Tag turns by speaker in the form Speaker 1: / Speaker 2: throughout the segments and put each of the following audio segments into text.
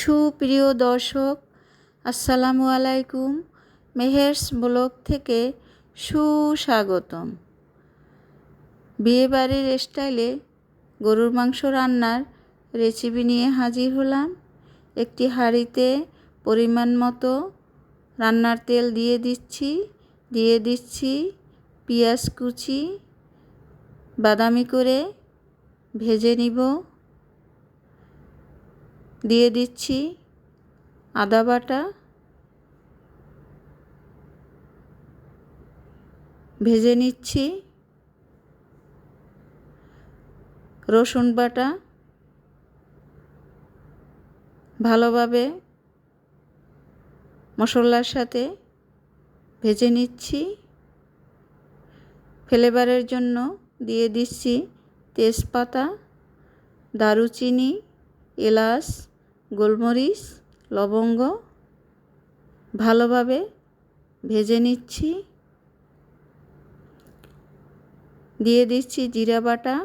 Speaker 1: সুপ্রিয় দর্শক, আসসালামু আলাইকুম। মেহেরস ব্লগ থেকে সুস্বাগতম। বিয়েবাড়ির স্টাইলে গরুর মাংস রান্নার রেসিপি নিয়ে হাজির হলাম। একটি হাঁড়িতে পরিমাণ মতো রান্নার তেল দিয়ে দিচ্ছি দিয়ে দিচ্ছি পেঁয়াজ কুচি, বাদামি করে ভেজে নিব। দিয়ে দিচ্ছি আদা বাটা। ভেজে নিচ্ছি রসুন বাটা। ভালোভাবে মশলার সাথে ভেজে নিচ্ছি। ফ্লেভারের জন্য দিয়ে দিচ্ছি তেজপাতা, দারুচিনি, এলাচ। গোলমরিচ, লবঙ্গ, ভালোভাবে ভেজে নিচ্ছি। দিয়ে দিচ্ছি জিরা বাটা।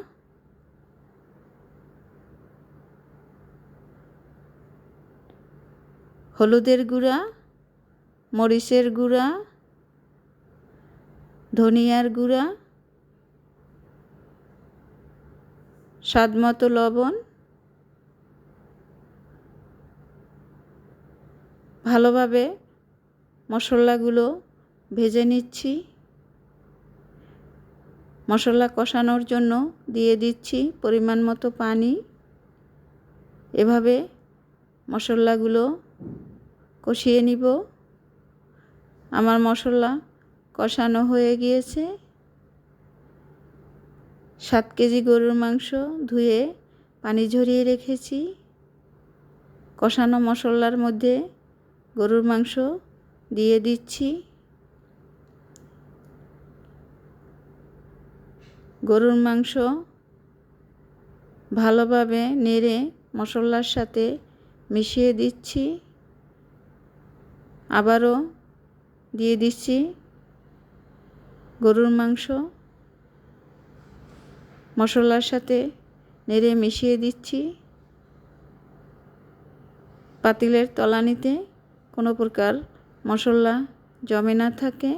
Speaker 1: হলুদের গুঁড়া, মরিচের গুঁড়া, ধনিয়ার গুঁড়া স্বাদ মতো লবণ। ভালোভাবে মশলাগুলো ভেজে নিচ্ছি। মশলা কষানোর জন্য দিয়ে দিচ্ছি পরিমাণ মতো পানি। এভাবে মশলাগুলো কষিয়ে নিব। আমার মশলা কষানো হয়ে গিয়েছে। সাত কেজি গরুর মাংস ধুয়ে পানি ঝরিয়ে রেখেছি। কষানো মশলার মধ্যে গরুর মাংস দিয়ে দিচ্ছি। গরুর মাংস ভালোভাবে নেড়ে মশলার সাথে মিশিয়ে দিচ্ছি। আবারও দিয়ে দিচ্ছি গরুর মাংস। মশলার সাথে নেড়ে মিশিয়ে দিচ্ছি। পাতিলের তলানিতে কোনো প্রকার মশলা জমে না থাকে।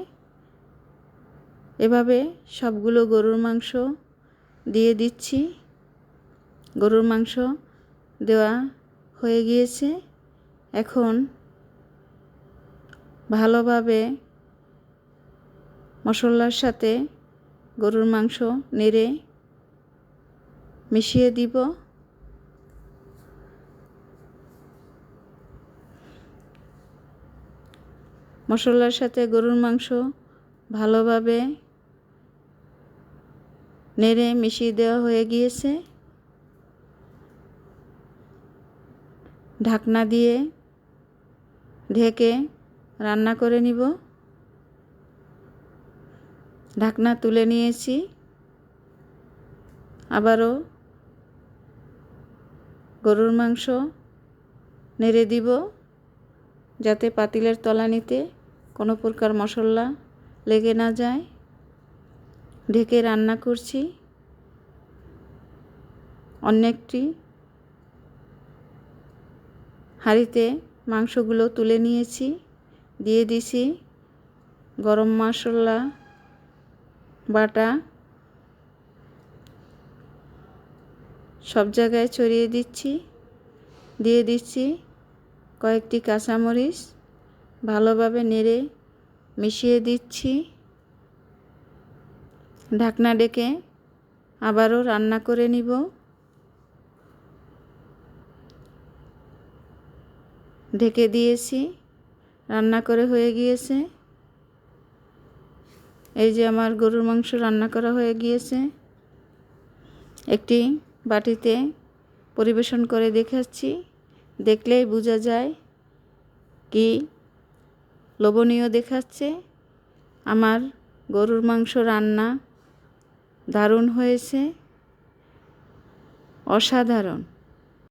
Speaker 1: এভাবে সবগুলো গরুর মাংস দিয়ে দিচ্ছি। গরুর মাংস দেওয়া হয়ে গিয়েছে। এখন ভালোভাবে মশলার সাথে গরুর মাংস নেড়ে মিশিয়ে দিব। মশলার সাথে গরুর মাংস ভালোভাবে নেড়ে মিশিয়ে দেওয়া হয়ে গিয়েছে। ঢাকনা দিয়ে ঢেকে রান্না করে নিব। ঢাকনা তুলে নিয়েছি। আবারও গরুর মাংস নেড়ে দিব, যাতে পাতিলের তলানিতে কোনো প্রকার মশলা লেগে না যায়। ঢেকে রান্না করছি। অন্য একটি হাঁড়িতে মাংসগুলো তুলে নিয়েছি। দিয়ে দিছি গরম মশলা, বাটা, সব জায়গায় ছড়িয়ে দিচ্ছি। দিয়ে দিচ্ছি কয়েকটি কাঁচামরিচ। ভালোভাবে নেড়ে মিশিয়ে দিচ্ছি। ঢাকনা ডেকে আবারও রান্না করে নিব। ঢেকে দিয়েছি। রান্না করে হয়ে গিয়েছে। এই যে আমার গরুর মাংস রান্না করা হয়ে গিয়েছে। একটি বাটিতে পরিবেশন করে দেখাচ্ছি। দেখলেই বোঝা যায় কি লোভনীয় দেখাচ্ছে। আমার গরুর মাংস রান্না দারুণ হয়েছে। অসাধারণ।